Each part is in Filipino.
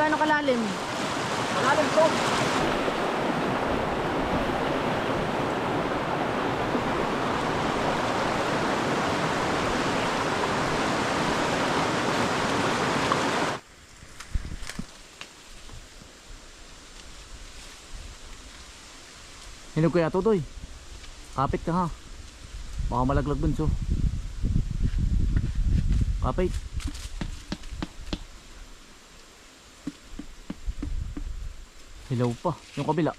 gaano kalalim. Malalim to. Hinog kaya tutoy. Kapit ka ha. Baka malaglag bunso. Kapit. Hilaw pa. Yung kabila.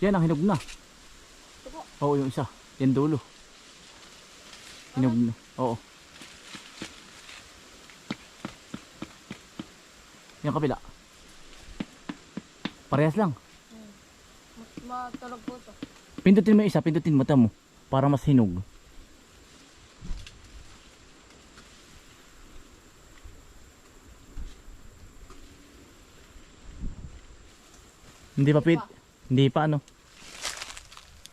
Yan ang hinog na. Oo, yung isa. Yan dulo. Hinog na. Oo. Yung kabila. Parehas lang. Matulog po to. Pindutin mo yung isa, pindutin mata mo. Para mas hinog. Hindi pa pit. Hindi pa ano.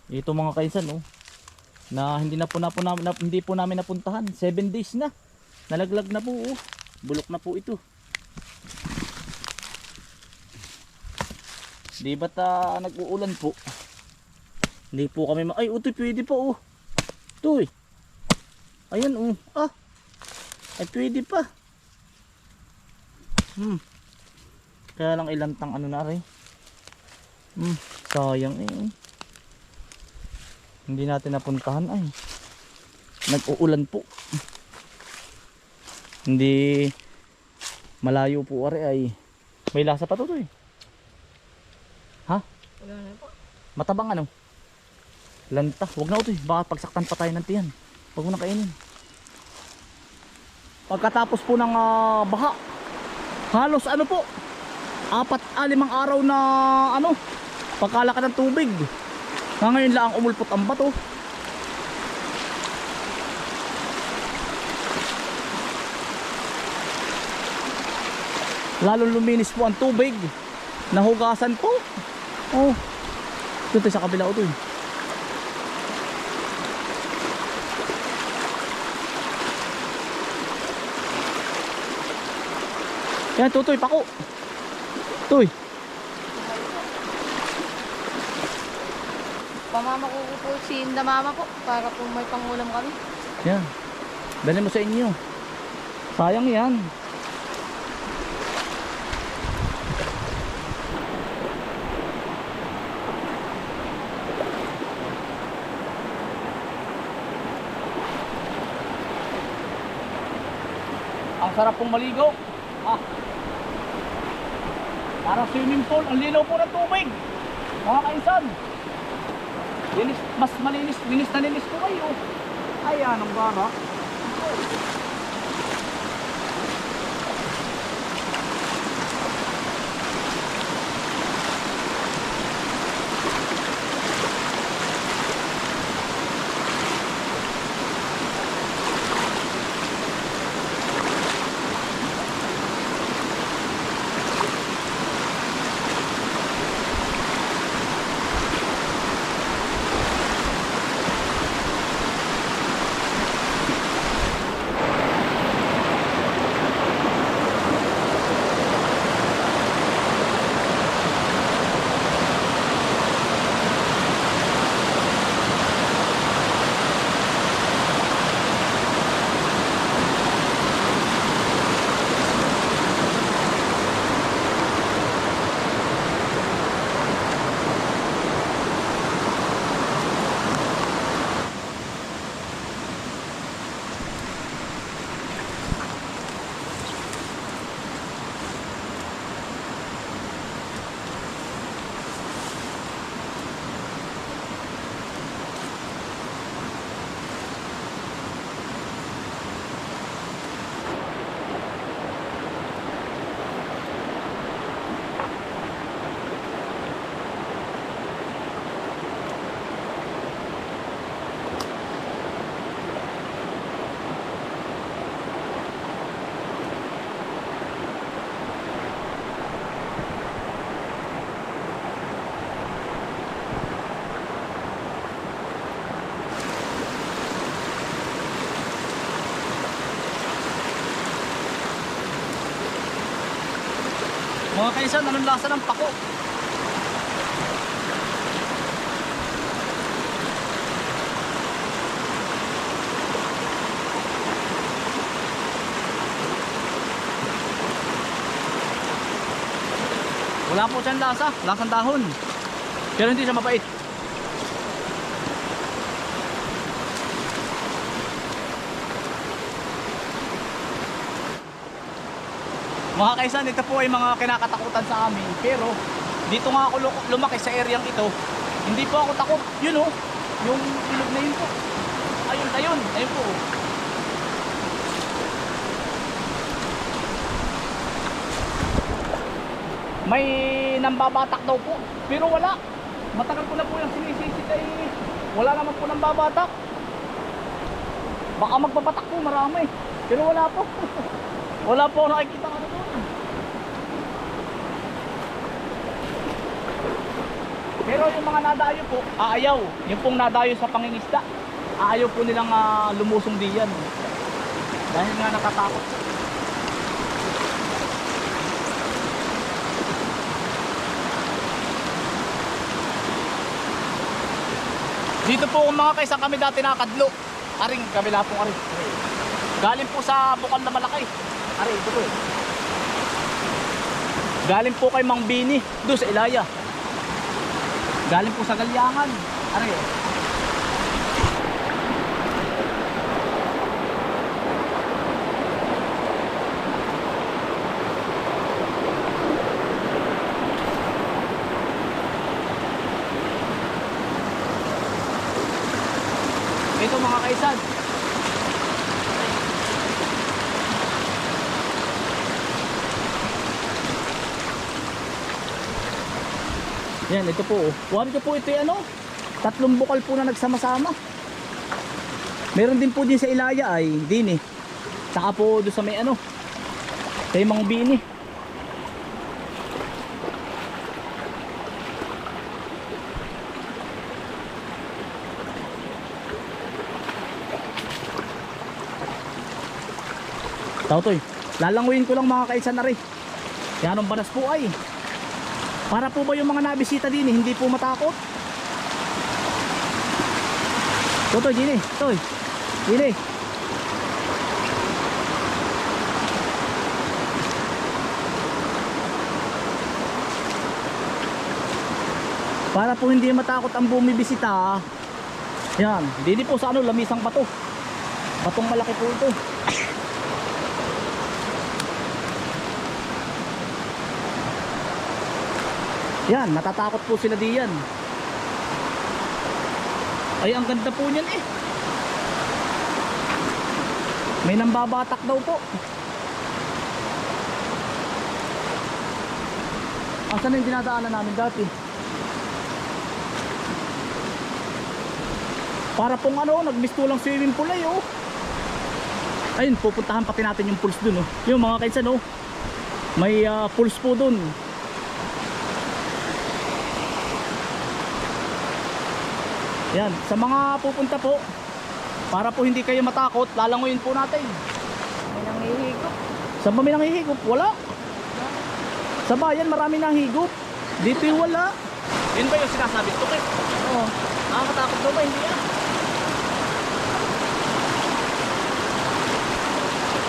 Ito mga kainsan oh. Na hindi na po na, po na, na- hindi po namin napuntahan. 7 days na. Nalaglag na po oh. Bulok na po ito. Di ba't ah, nag-uulan po? Hindi po kami ma... Ay, utoy, pwede pa oh. Utoy. Ayan oh. Ah. Ay, pwede pa. Hmm. Kaya lang ilang tang ano na rin. Hmm. Sayang eh. Hindi natin napuntahan ay. Nag-uulan po. Hindi malayo po are ay. May lasa pa to to eh. Ha? Wala na po. Matabang ano? Lanta. Huwag na ito eh. Baka pagsaktan pa tayo ng tiyan. Huwag mo na kainin. Pagkatapos po ng ah, baha, halos ano po, apat, ah, limang araw na ano, pagkalaka ng tubig. Na ngayon lang umulpot ang bato. Lalo luminis po ang tubig. Nahugasan po. Oh. Dito sa kabila ko to eh. Yan, tutoy, pako. Tuy. Pamama ko po si Inda Mama po para po may pangulam kami. Yan. Dali mo sa inyo. Sayang yan. Ang sarap pong maligo. Ah. Parang swimming pool. Ang linaw po ng tubig. Mga kainsan. Linis, mas malinis, linis na linis po kayo. Ayan ang gara. Mga kaisan, anong lasa ng pako? Wala po siyang lasa, lasang dahon. Pero hindi siya mapait. Mga kaisan, ito po ay mga kinakatakutan sa amin. Pero dito nga ako lu- lumaki sa areang ito. Hindi po ako takot. Yun oh, yung ilog na yun po. Ayun, ayun, ayun po. oh. May nambabatak daw po. Pero wala. Matagal ko na po yung sinisisit ay wala naman po nambabatak. Baka magbabatak po marami. Pero wala po. wala po nakikita ano doon. Pero yung mga nadayo po, aayaw. Yung pong nadayo sa pangingisda, aayaw po nilang ah, lumusong diyan. Dahil nga nakatakot. Dito po mga kaysa kami dati nakadlo. Aring kabila po aring. Galing po sa bukal na malaki. Aring ito po. eh. Galing po kay Mang Bini doon sa Ilaya. Galing po sa Galyangan. Eh. Ito mga kaisan. Yan, ito po. oh. Ko po ito yung ano. Tatlong bukal po na nagsama-sama. Meron din po din sa Ilaya ay din eh. Saka po doon sa may ano. Sa mga bini. Tao to eh. Lalanguin ko lang mga kaisan na rin. Kaya anong banas po ay. Para po ba yung mga nabisita din hindi po matakot? Totoy, Gini, Toy. Gini. Para po hindi matakot ang bumibisita. Yan, dini po sa ano, lamisang bato. Batong malaki po ito. Yan, natatakot po sila diyan. Ay, ang ganda po niyan eh. May nambabatak daw po. Asan na yung dinadaanan namin dati? Para pong ano, nagmistulang swimming pool ay oh. Ayun, pupuntahan pati natin yung pools dun oh. Yung mga kainsan oh. May ah, pools po dun. Yan, sa mga pupunta po, para po hindi kayo matakot, lalanguyin po natin. May nangihigop. Saan ba may nangihigop? Wala. Sa bayan marami nahigop. Dito yung wala. Yun ba yung sinasabi? Tukit. Oo. Nakakatakot daw ba? Hindi yan.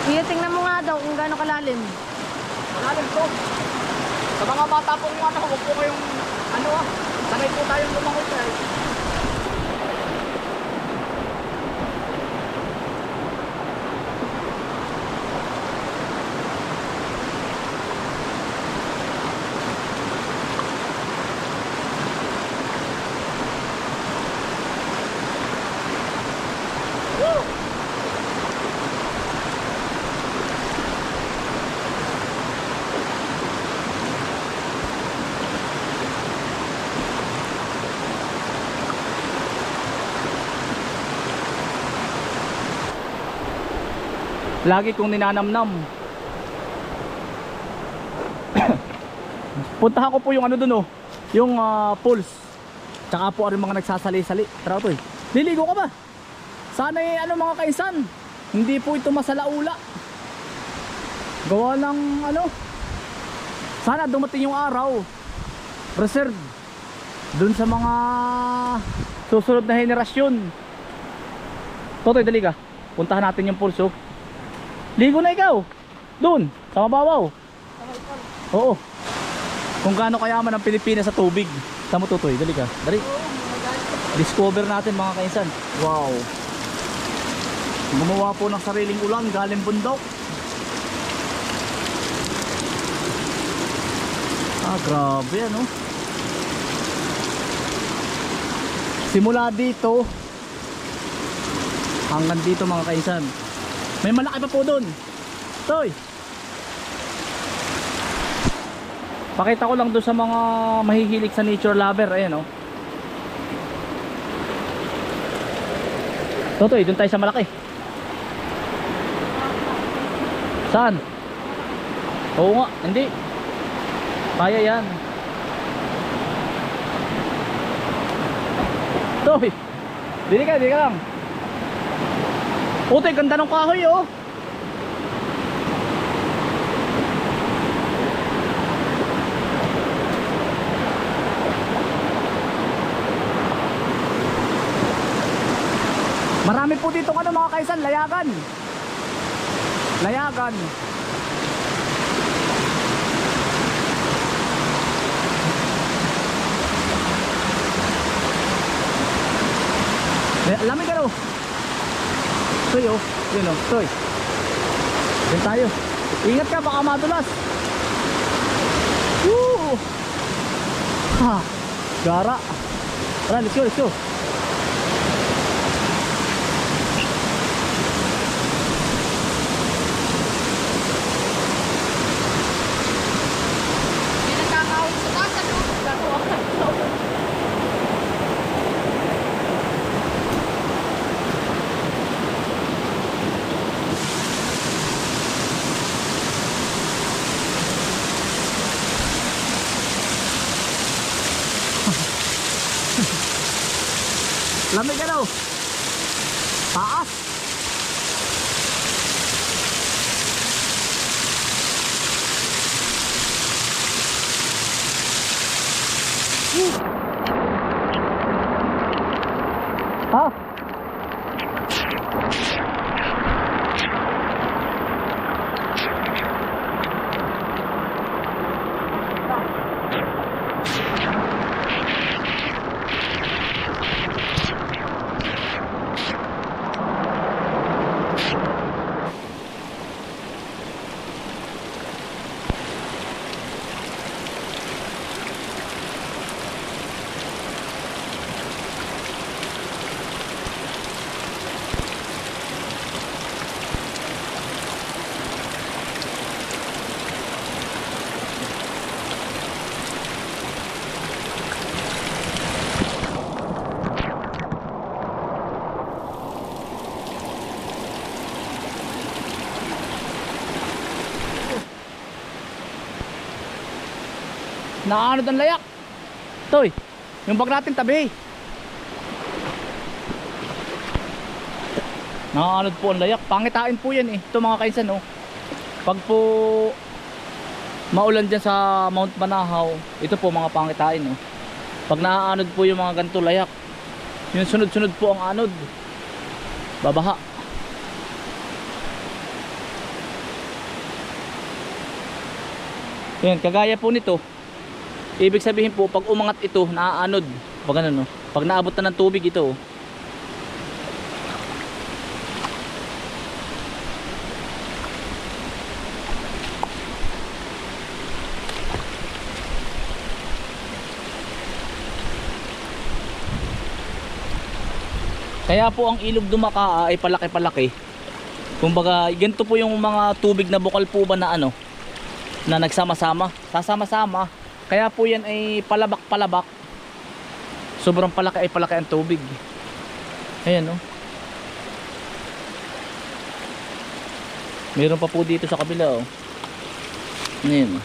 Iya, tingnan mo nga daw kung gaano kalalim. Malalim to. Sa mga bata pong ano, huwag po kayong ano ah. Sanay po tayong lumangoy eh. Lagi kong ninanamnam. Puntahan ko po yung ano dun oh. Yung ah, pools. Tsaka po ang mga nagsasali-sali. Tara to eh. Liligo ka ba? Sana eh, ano mga kaisan. Hindi po ito masalaula. Gawa ng ano. Sana dumating yung araw. Reserve. Dun sa mga susunod na henerasyon. Totoy, dali ka. Puntahan natin yung pulso. Ligo na ikaw. Doon, sa mababaw. Oo. Kung gaano kayaman ang Pilipinas sa tubig. Tamo tutoy, dali ka. Dali. Discover natin mga kainsan. Wow. Gumawa po ng sariling ulan galing bundok. Ah, grabe ano. Simula dito hanggang dito mga kainsan. May malaki pa po doon. Toy. Pakita ko lang doon sa mga mahihilig sa nature lover. Ayan oh. Totoy, doon tayo sa malaki. Saan? Oo nga, hindi. Kaya yan. Toy, dili ka, dili ka lang. Utoy, ganda ng kahoy oh. Marami po dito ano mga kaisan, layagan. Layagan. Eh, Lamig ano? Toy oh, yun oh, toy. Yan tayo. Ingat ka baka madulas. Woo! Ha, gara. Tara, let's go, let's go. Lamig ano? Taas. Nakaanod ang layak. Toy, yung bag natin tabi. Nakaanod po ang layak. Pangitain po yan eh. Ito mga kainsan oh. Pag po maulan dyan sa Mount Manahaw, ito po mga pangitain oh. Pag naaanod po yung mga ganito layak, yung sunod-sunod po ang anod. Babaha. Yan, kagaya po nito, Ibig sabihin po, pag umangat ito, naaanod. Pag ano, no? Pag naabot na ng tubig ito. Kaya po ang ilog Dumakaa ay palaki-palaki. Kumbaga, ganito po yung mga tubig na bukal po ba na ano, na nagsama-sama, sasama-sama. Kaya po yan ay palabak-palabak. Sobrang palaki ay palaki ang tubig. Ayan oh. Meron pa po dito sa kabila oh. Ayan.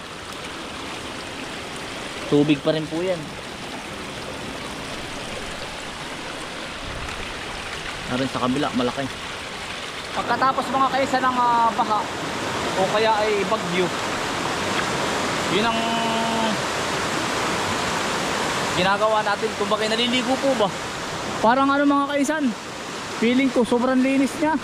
Tubig pa rin po yan. Narin sa kabila, malaki. Pagkatapos mga kaisa ng ah, baha o kaya ay bagyo, Yun ang ginagawa natin. Bakit naliligo po ba? Parang ano mga kaisan. Feeling ko sobrang linis niya.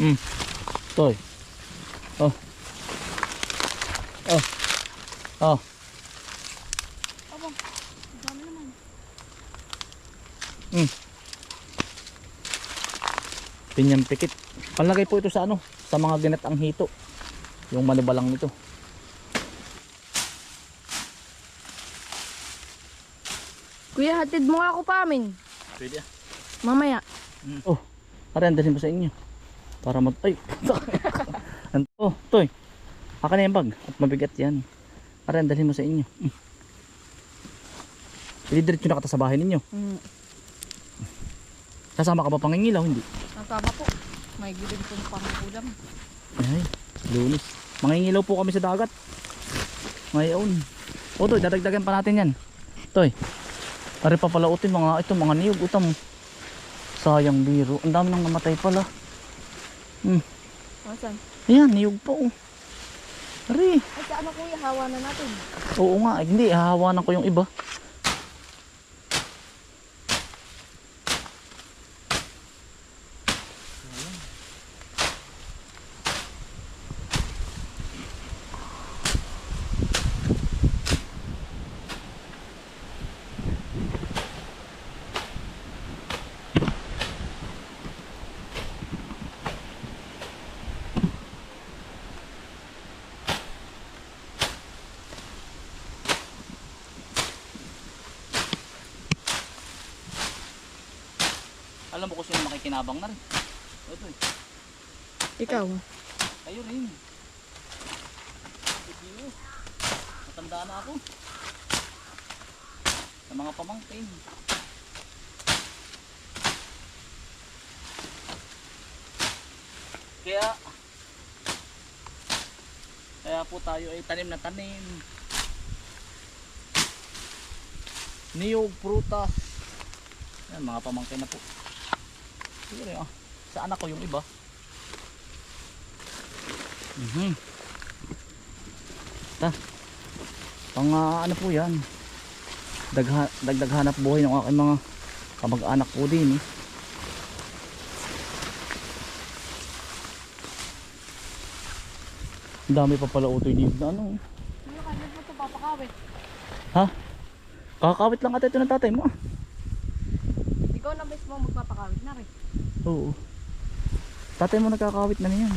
Hmm. Toy. Oh. Oh. Oh. Aba, dami naman. Hmm. Pinyang pikit. Panlagay po ito sa ano, sa mga ginatang hito. Yung manibalang nito. Kuya, hatid mo ako pa amin. Pwede ah. Mamaya. Oh, pare, andalhin mo sa inyo. Para mag... Ay! An- oh, toy. Haka na yung bag. At mabigat yan. Pare, andalhin mo sa inyo. Mm. Ilidiretso na kata sa bahay ninyo. Hmm. Kasama ka ba pangingilaw? Hindi. Tama po. May gilid pong pangulam. Ay, lunis. Mangingilaw po kami sa dagat. Ngayon. O, toy, dadagdagan pa natin yan. Toy. Pare pa pala utin mga ito mga niyog utam. Sayang biro. Ang dami nang namatay pala. Hmm. Masan? Ayan, niyog pa oh. Ari. Ay, sa ano kuya, hawa na natin. Oo nga, eh, hindi, hahawanan ko yung iba. Alam mo kung sino makikinabang na rin. Ito eh. Ikaw? Kayo rin. Sige. Matanda na ako. Sa mga pamangkin. Kaya kaya po tayo ay tanim na tanim. Niyog, prutas. Yan, mga pamangkin na po. Siguro ah. Sa anak ko yung iba. Mhm. Ta. Pang ah, ano po yan. Dagha, dagdag hanap buhay ng aking mga kamag-anak po din eh. Dami pa pala utoy dito na ano. Ano ka, mo ito papakawit? Ha? Kakawit lang ata ito ng tatay mo ah. Ikaw na mismo magpapakawit na rin. Oo. Tatay mo nagkakawit na niyan.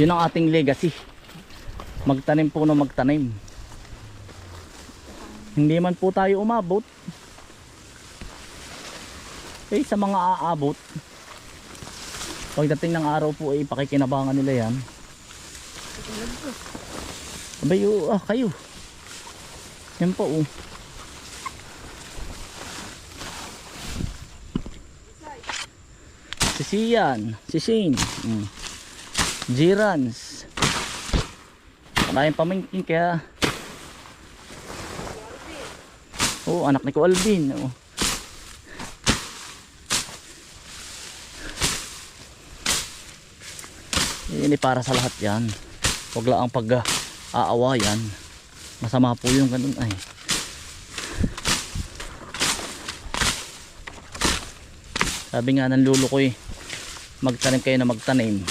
Yun ang ating legacy. Magtanim po na magtanim. Hindi man po tayo umabot. Eh sa mga aabot, Pagdating ng araw po ay pakikinabangan nila yan. Abay, oo, ah, kayo. Yan po, oh. Si Sian, si Shane, mm. Jirans. Maraming pamangkin kaya. Oo, anak ni ko Alvin. Oh. Ini para sa lahat yan. Huwag lang ang pag-aawayan. Masama po yung ganun ay. Sabi nga ng lulo ko eh, magtanim kayo na magtanim.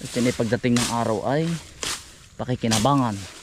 At pagdating ng araw ay pakikinabangan.